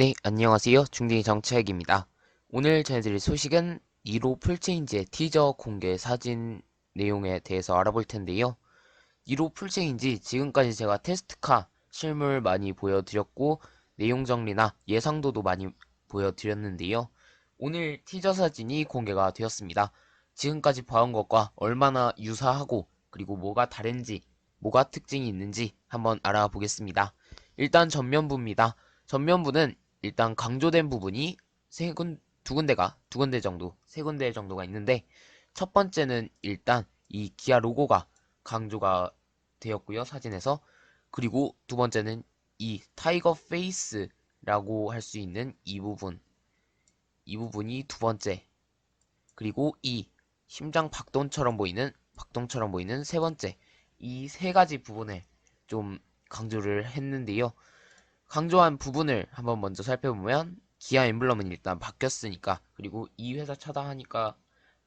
네, 안녕하세요. 중딩이 정채혁입니다. 오늘 전해드릴 소식은 2로 풀체인지의 티저 공개 사진 내용에 대해서 알아볼 텐데요. 2로 풀체인지 지금까지 제가 테스트카 실물 많이 보여드렸고 내용 정리나 예상도도 많이 보여드렸는데요. 오늘 티저 사진이 공개가 되었습니다. 지금까지 봐온 것과 얼마나 유사하고 그리고 뭐가 다른지 뭐가 특징이 있는지 한번 알아보겠습니다. 일단 전면부입니다. 전면부는 일단 강조된 부분이 세 군, 두 군데가, 두 군데 정도, 세 군데 정도가 있는데, 첫 번째는 일단 이 기아 로고가 강조가 되었고요, 사진에서. 그리고 두 번째는 이 타이거 페이스라고 할 수 있는 이 부분. 이 부분이 두 번째. 그리고 이 심장 박동처럼 보이는, 박동처럼 보이는 세 번째. 이 세 가지 부분을 좀 강조를 했는데요. 강조한 부분을 한번 먼저 살펴보면 기아 엠블럼은 일단 바뀌었으니까 그리고 이 회사 차단하니까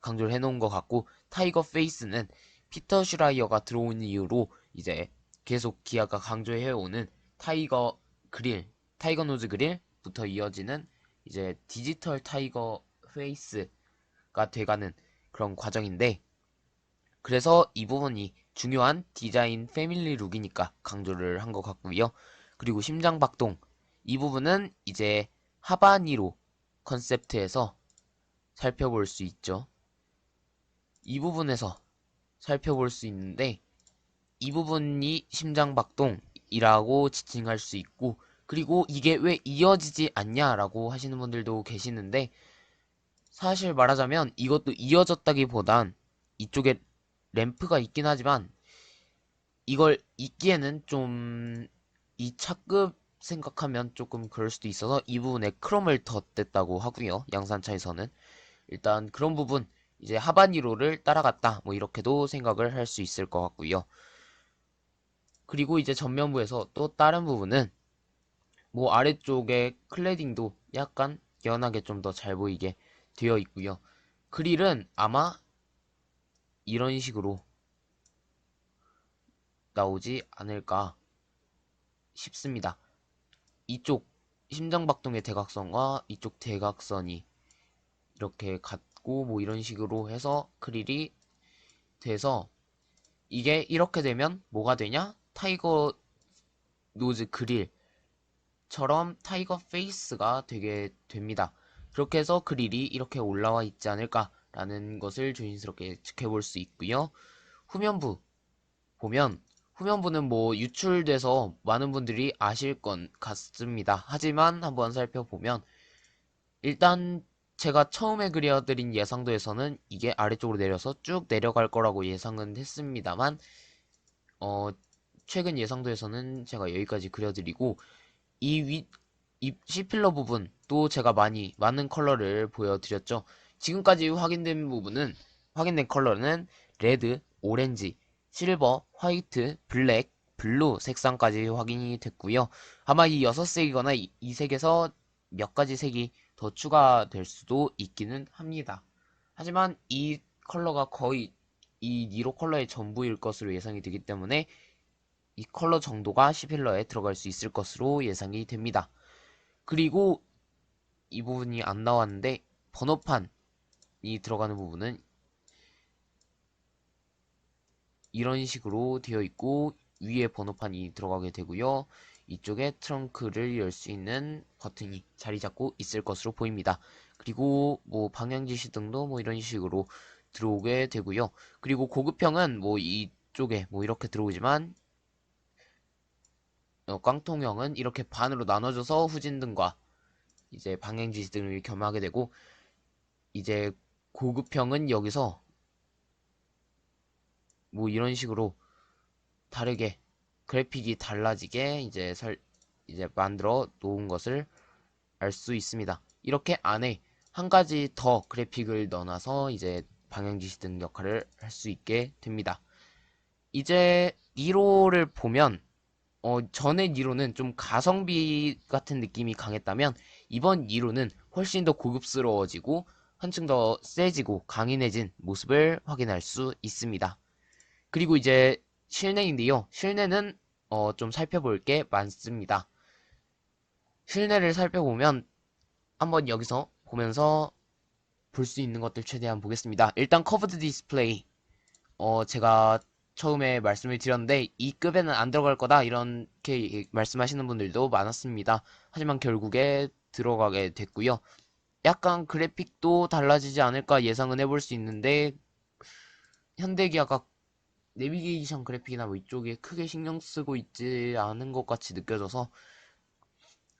강조를 해놓은 것 같고 타이거 페이스는 피터 슈라이어가 들어온 이후로 이제 계속 기아가 강조해오는 타이거 그릴, 타이거 노즈 그릴부터 이어지는 이제 디지털 타이거 페이스가 돼가는 그런 과정인데 그래서 이 부분이 중요한 디자인 패밀리 룩이니까 강조를 한 것 같고요. 그리고 심장박동 이 부분은 이제 하바니로 컨셉트에서 살펴볼 수 있죠. 이 부분에서 살펴볼 수 있는데 이 부분이 심장박동이라고 지칭할 수 있고 그리고 이게 왜 이어지지 않냐라고 하시는 분들도 계시는데 사실 말하자면 이것도 이어졌다기보단 이쪽에 램프가 있긴 하지만 이걸 있기에는 좀 이 차급 생각하면 조금 그럴 수도 있어서 이 부분에 크롬을 덧댔다고 하고요. 양산차에서는 일단 그런 부분 이제 하바니로를 따라갔다 뭐 이렇게도 생각을 할 수 있을 것 같고요. 그리고 이제 전면부에서 또 다른 부분은 뭐 아래쪽에 클레딩도 약간 연하게 좀 더 잘 보이게 되어 있고요. 그릴은 아마 이런 식으로 나오지 않을까 싶습니다. 이쪽 심장박동의 대각선과 이쪽 대각선이 이렇게 같고 뭐 이런 식으로 해서 크릴이 돼서 이게 이렇게 되면 뭐가 되냐? 타이거 노즈 그릴처럼 타이거 페이스가 되게 됩니다. 그렇게 해서 그릴이 이렇게 올라와 있지 않을까라는 것을 조심스럽게 지켜볼 수 있고요. 후면부 보면 후면부는 뭐 유출돼서 많은 분들이 아실 건 같습니다. 하지만 한번 살펴보면 일단 제가 처음에 그려드린 예상도에서는 이게 아래쪽으로 내려서 쭉 내려갈 거라고 예상은 했습니다만 어 최근 예상도에서는 제가 여기까지 그려드리고 이 위, 이 C필러 부분 또 제가 많이 많은 컬러를 보여드렸죠. 지금까지 확인된 부분은 확인된 컬러는 레드, 오렌지, 실버, 화이트, 블랙, 블루 색상까지 확인이 됐고요. 아마 이 6색이거나 이, 이 색에서 몇 가지 색이 더 추가될 수도 있기는 합니다. 하지만 이 컬러가 거의 이 니로 컬러의 전부일 것으로 예상이 되기 때문에 이 컬러 정도가 시필러에 들어갈 수 있을 것으로 예상이 됩니다. 그리고 이 부분이 안 나왔는데 번호판이 들어가는 부분은 이런 식으로 되어 있고 위에 번호판이 들어가게 되고요. 이쪽에 트렁크를 열 수 있는 버튼이 자리 잡고 있을 것으로 보입니다. 그리고 뭐 방향 지시 등도 뭐 이런 식으로 들어오게 되고요. 그리고 고급형은 뭐 이쪽에 뭐 이렇게 들어오지만 어, 깡통형은 이렇게 반으로 나눠져서 후진 등과 이제 방향 지시 등을 겸하게 되고 이제 고급형은 여기서 뭐 이런 식으로 다르게 그래픽이 달라지게 이제 설 이제 만들어 놓은 것을 알 수 있습니다. 이렇게 안에 한 가지 더 그래픽을 넣어놔서 이제 방향지시 등 역할을 할 수 있게 됩니다. 이제 니로를 보면 어, 전의 니로는 좀 가성비 같은 느낌이 강했다면 이번 니로는 훨씬 더 고급스러워지고 한층 더 세지고 강인해진 모습을 확인할 수 있습니다. 그리고 이제 실내인데요. 실내는 어, 좀 살펴볼 게 많습니다. 실내를 살펴보면 한번 여기서 보면서 볼 수 있는 것들 최대한 보겠습니다. 일단 커브드 디스플레이 어 제가 처음에 말씀을 드렸는데 이 급에는 안 들어갈 거다 이렇게 말씀하시는 분들도 많았습니다. 하지만 결국에 들어가게 됐고요. 약간 그래픽도 달라지지 않을까 예상은 해볼 수 있는데 현대기아가 내비게이션 그래픽이나 뭐 이쪽에 크게 신경 쓰고 있지 않은 것 같이 느껴져서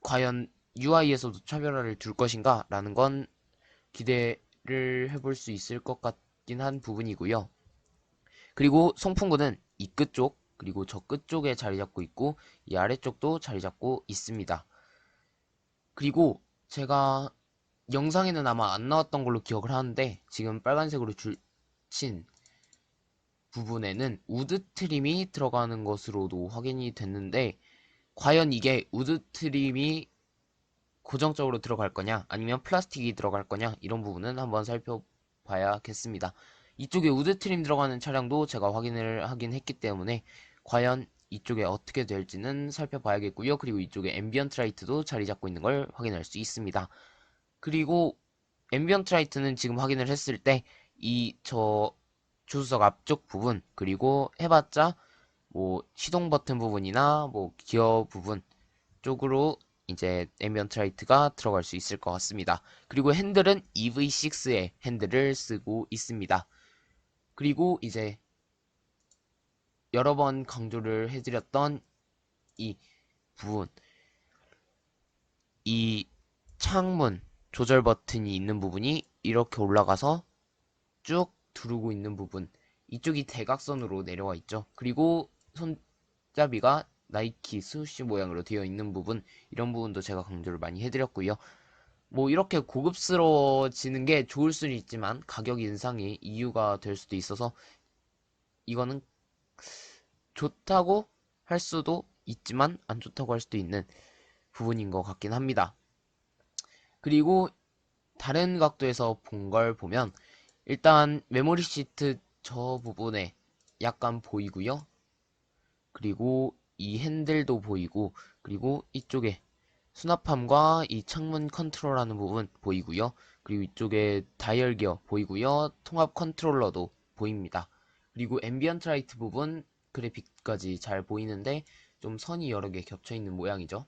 과연 UI에서도 차별화를 둘 것인가 라는 건 기대를 해볼 수 있을 것 같긴 한 부분이고요. 그리고 송풍구는 이 끝 쪽 그리고 저 끝 쪽에 자리 잡고 있고 이 아래쪽도 자리 잡고 있습니다. 그리고 제가 영상에는 아마 안 나왔던 걸로 기억을 하는데 지금 빨간색으로 줄친 부분에는 우드 트림이 들어가는 것으로도 확인이 됐는데 과연 이게 우드 트림이 고정적으로 들어갈 거냐 아니면 플라스틱이 들어갈 거냐 이런 부분은 한번 살펴봐야겠습니다. 이쪽에 우드 트림 들어가는 차량도 제가 확인을 하긴 했기 때문에 과연 이쪽에 어떻게 될지는 살펴봐야겠고요. 그리고 이쪽에 앰비언트 라이트도 자리 잡고 있는 걸 확인할 수 있습니다. 그리고 앰비언트 라이트는 지금 확인을 했을 때 이 저 조수석 앞쪽 부분 그리고 해봤자 뭐 시동 버튼 부분이나 뭐 기어 부분 쪽으로 이제 앰비언트 라이트가 들어갈 수 있을 것 같습니다. 그리고 핸들은 EV6의 핸들을 쓰고 있습니다. 그리고 이제 여러 번 강조를 해드렸던 이 부분 이 창문 조절 버튼이 있는 부분이 이렇게 올라가서 쭉 두르고 있는 부분. 이쪽이 대각선으로 내려와 있죠. 그리고 손잡이가 나이키 스우시 모양으로 되어 있는 부분. 이런 부분도 제가 강조를 많이 해드렸고요. 뭐 이렇게 고급스러워지는 게 좋을 수는 있지만 가격 인상이 이유가 될 수도 있어서 이거는 좋다고 할 수도 있지만 안 좋다고 할 수도 있는 부분인 것 같긴 합니다. 그리고 다른 각도에서 본 걸 보면 일단 메모리 시트 저 부분에 약간 보이고요. 그리고 이 핸들도 보이고 그리고 이쪽에 수납함과 이 창문 컨트롤하는 부분 보이고요. 그리고 이쪽에 다이얼 기어 보이고요. 통합 컨트롤러도 보입니다. 그리고 앰비언트 라이트 부분 그래픽까지 잘 보이는데 좀 선이 여러 개 겹쳐 있는 모양이죠.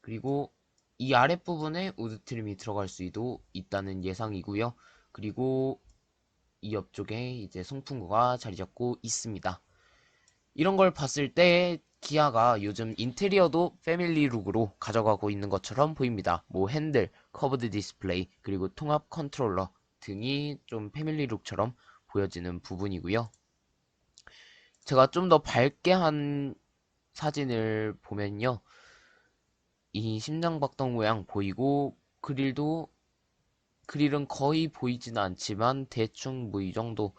그리고 이 아랫부분에 우드 트림이 들어갈 수도 있다는 예상이고요. 그리고 이 옆쪽에 이제 송풍구가 자리 잡고 있습니다. 이런 걸 봤을 때 기아가 요즘 인테리어도 패밀리 룩으로 가져가고 있는 것처럼 보입니다. 뭐 핸들, 커브드 디스플레이, 그리고 통합 컨트롤러 등이 좀 패밀리 룩처럼 보여지는 부분이고요. 제가 좀 더 밝게 한 사진을 보면요. 이 심장박동 모양 보이고 그릴도 그릴은 거의 보이지는 않지만 대충 뭐 이 정도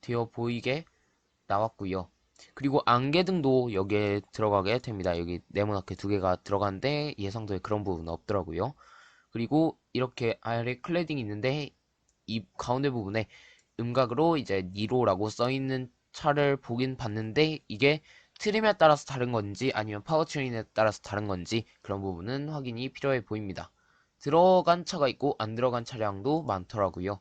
되어 보이게 나왔고요. 그리고 안개등도 여기에 들어가게 됩니다. 여기 네모나게 두 개가 들어가는데 예상도에 그런 부분은 없더라고요. 그리고 이렇게 아래 클레딩이 있는데 이 가운데 부분에 음각으로 이제 니로라고 써있는 차를 보긴 봤는데 이게 트림에 따라서 다른 건지 아니면 파워트레인에 따라서 다른 건지 그런 부분은 확인이 필요해 보입니다. 들어간 차가 있고 안 들어간 차량도 많더라고요.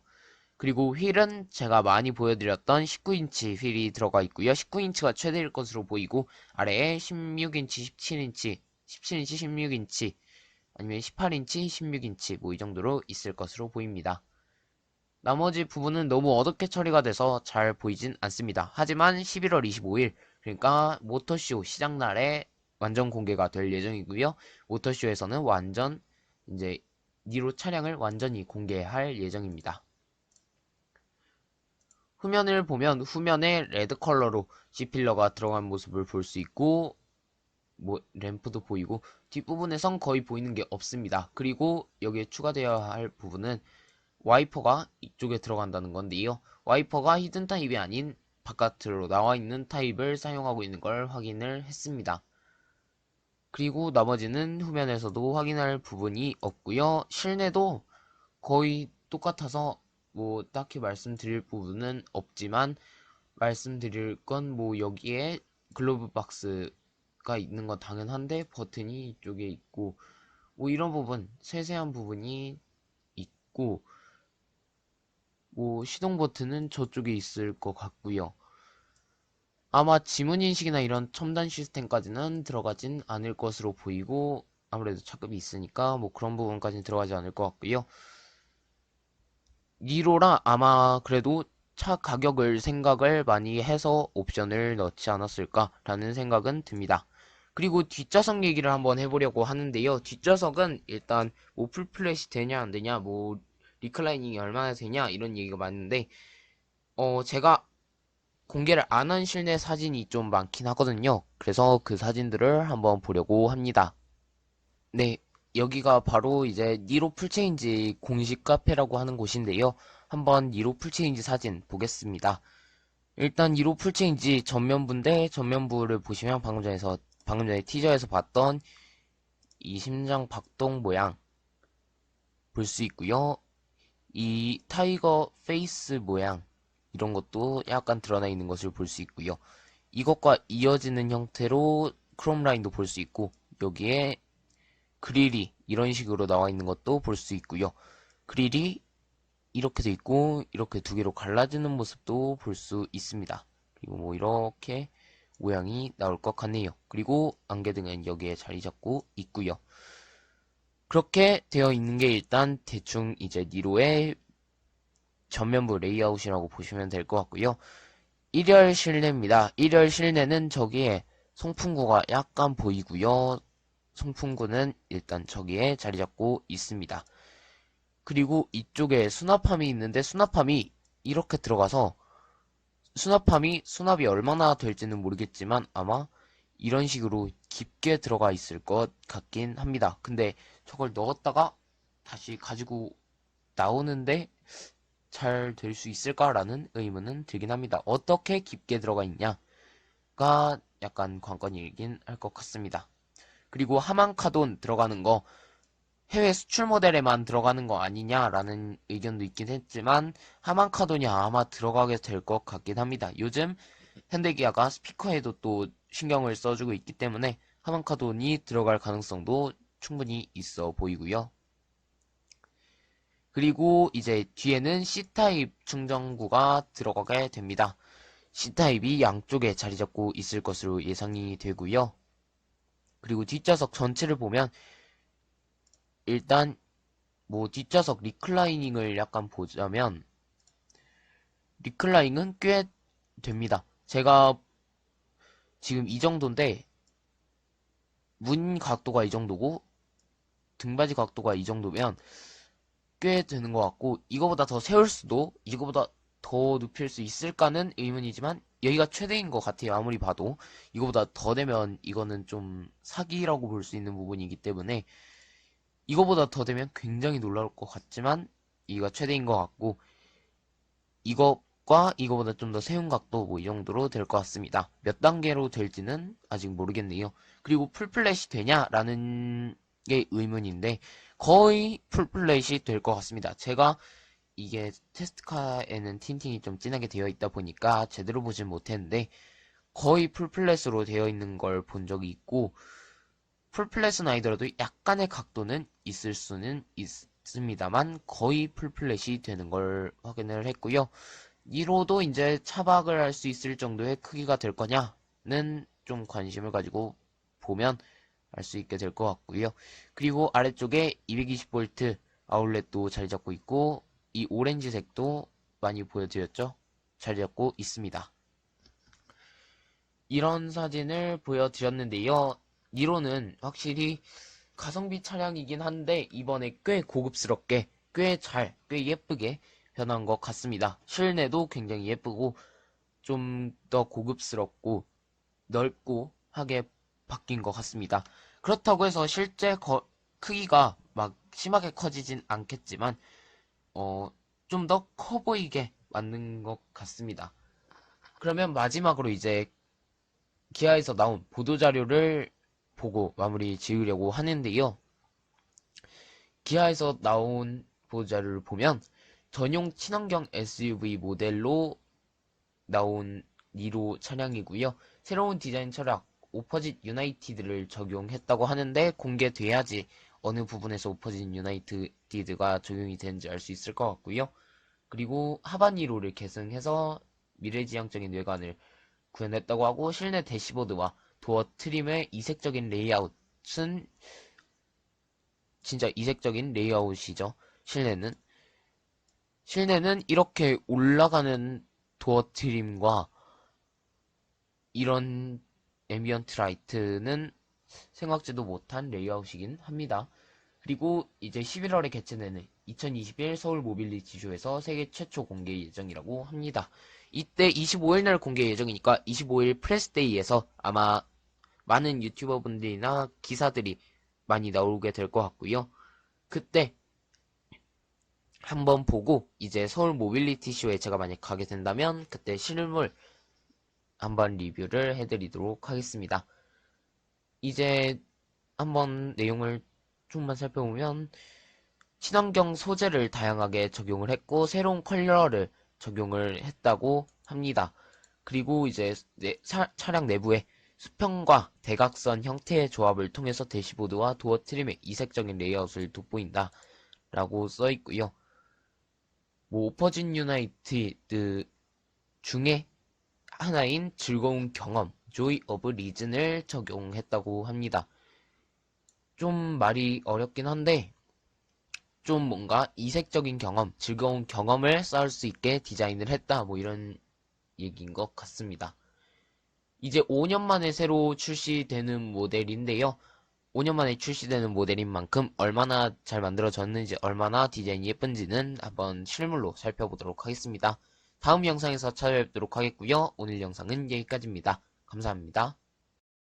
그리고 휠은 제가 많이 보여드렸던 19인치 휠이 들어가 있고요. 19인치가 최대일 것으로 보이고 아래에 16인치, 17인치, 17인치, 16인치 아니면 18인치, 16인치 뭐 이 정도로 있을 것으로 보입니다. 나머지 부분은 너무 어둡게 처리가 돼서 잘 보이진 않습니다. 하지만 11월 25일 그러니까 모터쇼 시작날에 완전 공개가 될 예정이고요. 모터쇼에서는 완전 이제 니로 차량을 완전히 공개할 예정입니다. 후면을 보면 후면에 레드 컬러로 C필러가 들어간 모습을 볼 수 있고 뭐 램프도 보이고 뒷부분에선 거의 보이는 게 없습니다. 그리고 여기에 추가되어야 할 부분은 와이퍼가 이쪽에 들어간다는 건데요. 와이퍼가 히든 타입이 아닌 바깥으로 나와 있는 타입을 사용하고 있는 걸 확인을 했습니다. 그리고 나머지는 후면에서도 확인할 부분이 없고요. 실내도 거의 똑같아서 뭐 딱히 말씀드릴 부분은 없지만 말씀드릴 건 뭐 여기에 글로브 박스가 있는 건 당연한데 버튼이 이쪽에 있고 뭐 이런 부분, 세세한 부분이 있고, 뭐 시동 버튼은 저쪽에 있을 것 같고요. 아마 지문 인식이나 이런 첨단 시스템까지는 들어가진 않을 것으로 보이고, 아무래도 차급이 있으니까 뭐 그런 부분까지는 들어가지 않을 것 같고요. 니로라 아마 그래도 차 가격을 생각을 많이 해서 옵션을 넣지 않았을까라는 생각은 듭니다. 그리고 뒷좌석 얘기를 한번 해보려고 하는데요. 뒷좌석은 일단 뭐 풀플랫이 되냐 안 되냐 뭐 리클라이닝이 얼마나 되냐 이런 얘기가 많은데 어 제가 공개를 안 한 실내 사진이 좀 많긴 하거든요. 그래서 그 사진들을 한번 보려고 합니다. 네, 여기가 바로 이제 니로 풀체인지 공식 카페라고 하는 곳인데요. 한번 니로 풀체인지 사진 보겠습니다. 일단 니로 풀체인지 전면부인데 전면부를 보시면 방금 전에서 방금 전에 티저에서 봤던 이 심장 박동 모양 볼 수 있고요. 이 타이거 페이스 모양 이런 것도 약간 드러나 있는 것을 볼 수 있고요. 이것과 이어지는 형태로 크롬 라인도 볼 수 있고 여기에 그릴이 이런 식으로 나와 있는 것도 볼 수 있고요. 그릴이 이렇게 돼 있고 이렇게 두 개로 갈라지는 모습도 볼 수 있습니다. 그리고 뭐 이렇게 모양이 나올 것 같네요. 그리고 안개등은 여기에 자리 잡고 있고요. 그렇게 되어 있는 게 일단 대충 이제 니로의 전면부 레이아웃이라고 보시면 될 것 같고요. 1열 실내입니다. 1열 실내는 저기에 송풍구가 약간 보이고요. 송풍구는 일단 저기에 자리 잡고 있습니다. 그리고 이쪽에 수납함이 있는데 수납함이 이렇게 들어가서 수납함이 수납이 얼마나 될지는 모르겠지만 아마 이런 식으로 깊게 들어가 있을 것 같긴 합니다. 근데 저걸 넣었다가 다시 가지고 나오는데 잘 될 수 있을까라는 의문은 들긴 합니다. 어떻게 깊게 들어가 있냐가 약간 관건이긴 할 것 같습니다. 그리고 하만카돈 들어가는 거 해외 수출 모델에만 들어가는 거 아니냐라는 의견도 있긴 했지만 하만카돈이 아마 들어가게 될 것 같긴 합니다. 요즘 현대기아가 스피커에도 또 신경을 써주고 있기 때문에 하만카돈이 들어갈 가능성도 충분히 있어 보이고요. 그리고 이제 뒤에는 C타입 충전구가 들어가게 됩니다. C타입이 양쪽에 자리 잡고 있을 것으로 예상이 되고요. 그리고 뒷좌석 전체를 보면 일단 뭐 뒷좌석 리클라이닝을 약간 보자면 리클라이닝은 꽤 됩니다. 제가 지금 이 정도인데 문 각도가 이 정도고 등받이 각도가 이 정도면 꽤 되는 것 같고 이거보다 더 세울 수도 이거보다 더 눕힐 수 있을까는 의문이지만 여기가 최대인 것 같아요. 아무리 봐도 이거보다 더 되면 이거는 좀 사기라고 볼 수 있는 부분이기 때문에 이거보다 더 되면 굉장히 놀라울 것 같지만 이가 최대인 것 같고 이것과 이거보다 좀 더 세운 각도 뭐 이 정도로 될 것 같습니다. 몇 단계로 될지는 아직 모르겠네요. 그리고 풀플랫이 되냐라는 게 의문인데 거의 풀플랫이 될 것 같습니다. 제가 이게 테스트카에는 틴팅이 좀 진하게 되어 있다 보니까 제대로 보진 못했는데 거의 풀플랫으로 되어 있는 걸 본 적이 있고 풀플랫은 아니더라도 약간의 각도는 있을 수는 있습니다만 거의 풀플랫이 되는 걸 확인을 했고요. 니로도 이제 차박을 할 수 있을 정도의 크기가 될 거냐는 좀 관심을 가지고 보면 알 수 있게 될 것 같고요. 그리고 아래쪽에 220V 아울렛도 자리 잡고 있고 이 오렌지색도 많이 보여드렸죠? 자리 잡고 있습니다. 이런 사진을 보여드렸는데요. 니로는 확실히 가성비 차량이긴 한데 이번에 꽤 고급스럽게 꽤 잘, 꽤 예쁘게 변한 것 같습니다. 실내도 굉장히 예쁘고 좀 더 고급스럽고 넓고 하게 바뀐 것 같습니다. 그렇다고 해서 실제 거, 크기가 막 심하게 커지진 않겠지만 어, 좀 더 커 보이게 만든 것 같습니다. 그러면 마지막으로 이제 기아에서 나온 보도자료를 보고 마무리 지으려고 하는데요. 기아에서 나온 보도자료를 보면 전용 친환경 SUV 모델로 나온 니로 차량이고요. 새로운 디자인 철학 오퍼짓 유나이티드를 적용했다고 하는데 공개돼야지 어느 부분에서 오퍼진 유나이티드가 적용이 되는지 알 수 있을 것 같고요. 그리고 하바니로를 계승해서 미래지향적인 외관을 구현했다고 하고 실내 대시보드와 도어 트림의 이색적인 레이아웃은 진짜 이색적인 레이아웃이죠. 실내는 실내는 이렇게 올라가는 도어 트림과 이런 앰비언트 라이트는 생각지도 못한 레이아웃이긴 합니다. 그리고 이제 11월에 개최되는 2021 서울 모빌리티 쇼에서 세계 최초 공개 예정이라고 합니다. 이때 25일 날 공개 예정이니까 25일 프레스데이에서 아마 많은 유튜버 분들이나 기사들이 많이 나오게 될 것 같고요. 그때 한번 보고 이제 서울 모빌리티 쇼에 제가 만약 가게 된다면 그때 실물 한번 리뷰를 해드리도록 하겠습니다. 이제 한번 내용을 조금만 살펴보면 친환경 소재를 다양하게 적용을 했고 새로운 컬러를 적용을 했다고 합니다. 그리고 이제 내- 차, 차량 내부에 수평과 대각선 형태의 조합을 통해서 대시보드와 도어 트림의 이색적인 레이아웃을 돋보인다 라고 써 있고요. 뭐 오퍼진 유나이티드 중에 하나인 즐거운 경험, joy of reason을 적용했다고 합니다. 좀 말이 어렵긴 한데, 좀 뭔가 이색적인 경험, 즐거운 경험을 쌓을 수 있게 디자인을 했다, 뭐 이런 얘기인 것 같습니다. 이제 5년 만에 새로 출시되는 모델인데요. 5년 만에 출시되는 모델인 만큼 얼마나 잘 만들어졌는지, 얼마나 디자인이 예쁜지는 한번 실물로 살펴보도록 하겠습니다. 다음 영상에서 찾아뵙도록 하겠고요. 오늘 영상은 여기까지입니다. 감사합니다.